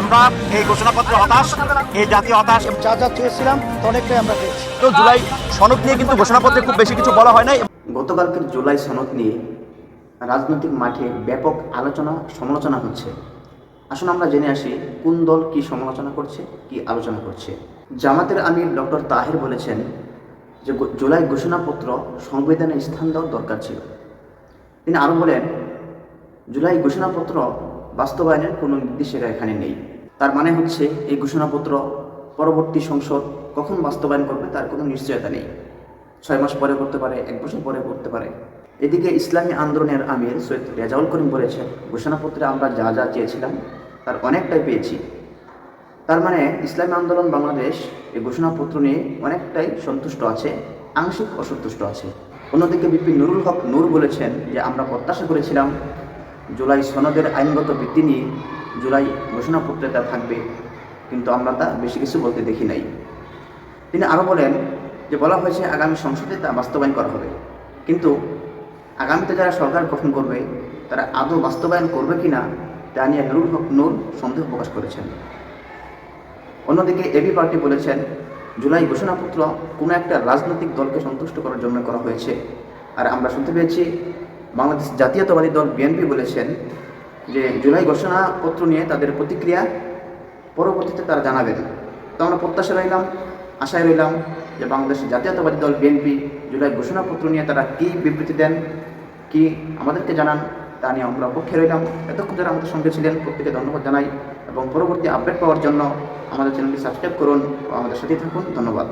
আমরা এই ঘোষণাপত্রে হতাশ এই জাতীয় হতাশ যা যা চেয়েছিলাম অনেকটাই আমরা পেয়েছি। তো জুলাই সনদ নিয়ে কিন্তু ঘোষণাপত্রে খুব বেশি কিছু বলা হয় নাই গতকালকের জুলাই সনদ নিয়ে রাজনৈতিক মাঠে ব্যাপক আলোচনা সমালোচনা হচ্ছে। আসুন আমরা জেনে আসি কোন দল কি সমালোচনা করছে কি আলোচনা করছে? জামাতের আমির ডক্টর তাহের বলেছেন যে জুলাই ঘোষণাপত্র সংবিধানে স্থান দেওয়ার দরকার ছিল। তিনি আরও বলেন জুলাই ঘোষণাপত্র বাস্তবায়নের কোনো নির্দেশিকা এখানে নেই। তার মানে হচ্ছে, এই ঘোষণাপত্র পরবর্তী সংসদ কখন বাস্তবায়ন করবে তার কোনো নিশ্চয়তা নেই। ছয় মাস পরে করতে পারে, এক বছর পরে করতে পারে। এদিকে ইসলামী আন্দোলনের আমির সৈয়দ রেজাউল করিম বলেছেন, ঘোষণাপত্রে আমরা যা যা চেয়েছিলাম, তার অনেকটাই পেয়েছি। তার মানে ইসলামী আন্দোলন বাংলাদেশ এই ঘোষণাপত্র নিয়ে অনেকটাই সন্তুষ্ট আছে, আংশিক অসন্তুষ্ট আছে। অন্যদিকে বিপি নুরুল হক নূর বলেছেন যে, আমরা প্রত্যাশা করেছিলাম জুলাই সনদের আইনগত ভিত্তি নিয়ে জুলাই ঘোষণাপত্রে তা থাকবে, কিন্তু আমরা তা বেশি কিছু বলতে দেখি নাই। তিনি আরও বলেন যে, বলা হয়েছে আগামী সংসদে তা বাস্তবায়ন করা হবে। কিন্তু আগামীতে যারা সরকার গঠন করবে, তারা আদৌ বাস্তবায়ন করবে কিনা, তা নিয়ে নুরুল হক নূর সন্দেহ প্রকাশ করেছেন। অন্যদিকে এবি পার্টি বলেছেন, জুলাই ঘোষণাপত্র কোনো একটা রাজনৈতিক দলকে সন্তুষ্ট করার জন্য করা হয়েছে। আর আমরা শুনতে পেয়েছি বাংলাদেশ জাতীয়তাবাদী দল বিএনপি বলেছেন যে জুলাই ঘোষণাপত্র নিয়ে তাদের প্রতিক্রিয়া পরবর্তীতে তারা জানাবেন। তো আমরা প্রত্যাশা রইলাম, আশায় রইলাম যে বাংলাদেশ জাতীয়তাবাদী দল বিএনপি জুলাই ঘোষণাপত্র নিয়ে তারা কী বিবৃতি দেন, কি আমাদেরকে জানান, তা নিয়ে আমরা পক্ষে রইলাম। এতক্ষণ যারা আমাদের সঙ্গে ছিলেন প্রত্যেকে ধন্যবাদ জানাই এবং পরবর্তী আপডেট পাওয়ার জন্য আমাদের চ্যানেলটি সাবস্ক্রাইব করুন ও আমাদের সাথেই থাকুন। ধন্যবাদ।